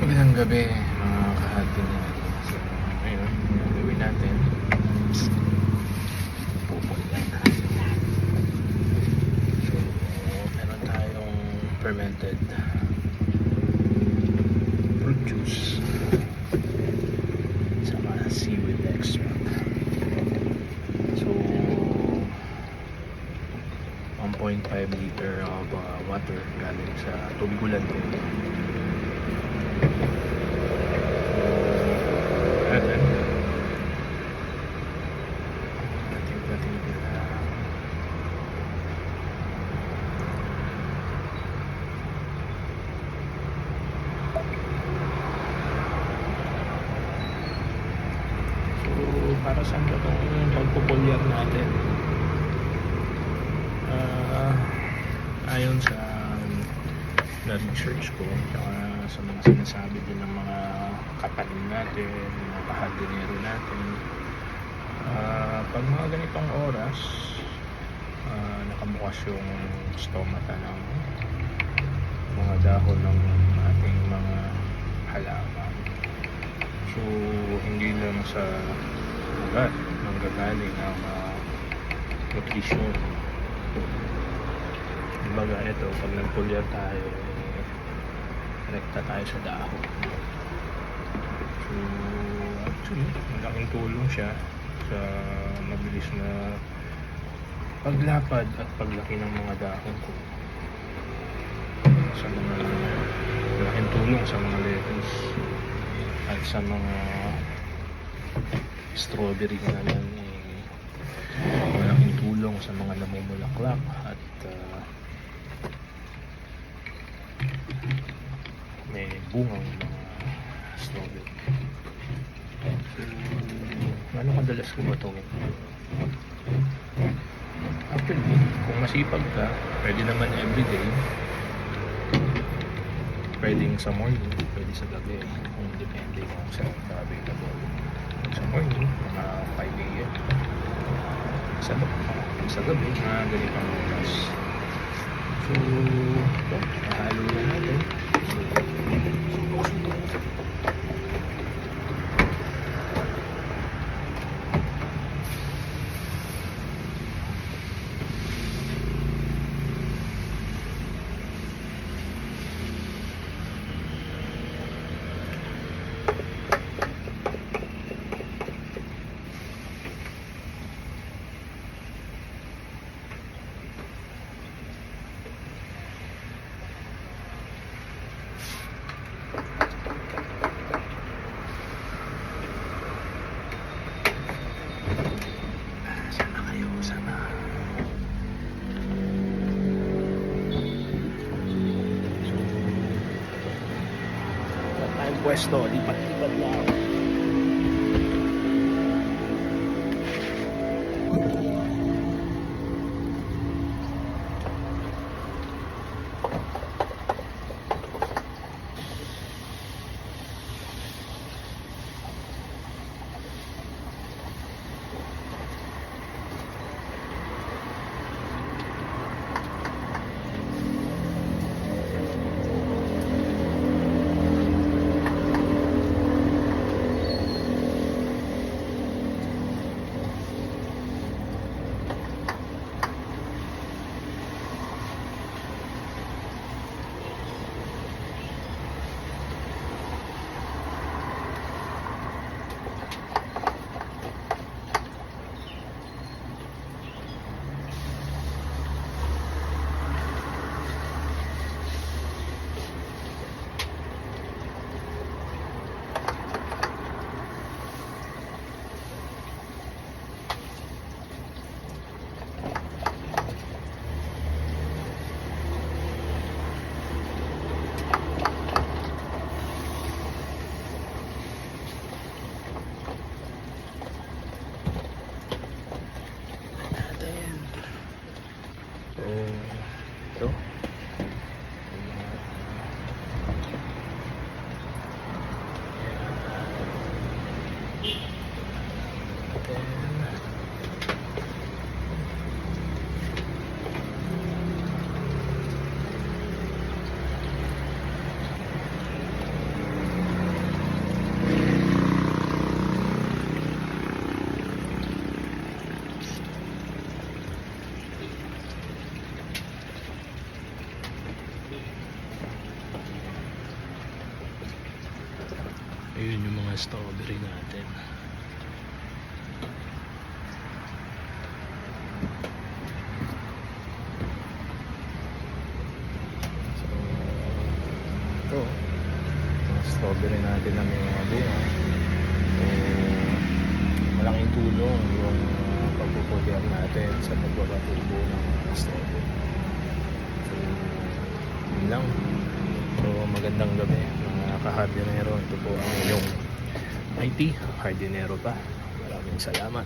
Magandang gabi mga kahati niya. So, ngayon, ang gawin natin, pupulyan tayo. So, meron tayong fermented fruit juice sama seaweed extract. So, 1.5 liter of uh, water galing sa tubig ulan din. Ayan. Ating patigil na. So, para ba itong pagpupulyar natin? Ah, ayon sa na-research ko, saka sa mga sinasabi din ng mga kapanin natin, mga kahardinero natin, ah, pag mga ganitong oras, ah, nakabukas yung stomata ng mga dahon ng ating mga halaman. So, hindi lang sa ugat nanggagaling ang uh, nutrition. Kumbaga ito, pag nagpulyar tayo, eh, rekta tayo sa dahon. So, actually, malaking tulong siya sa mabilis na paglapad at paglaki ng mga dahon ko. Sa mga malaking tulong sa mga lettuce at sa mga strawberry naman eh, malaking tulong sa mga namumulaklak at ah, may bungang mga strawberry. So, ano kadalas ko ba ito? Actually, kung masipag ka, pwede naman everyday. Pwedeng sa morning, pwede sa gabi. Kung depende kung saan ka available. Sa morning, mga 5 a.m. Sa, sa gabi, mga ganitong oras. So, ito, nahalo na natin. So, Sana kayo, sana. So, wala tayong pwesto, lipat-lipat lang. Ayun mga strawberry natin. So, ito. Mga strawberry natin na may mga bunga. So, malaking tulong yung pagpupulyan natin sa pagpapatubo ng mga strawberry. So, yun lang. So, magandang gabi mga kahardinero. Ito po ang inyong IT, hardinero pa. Maraming salamat.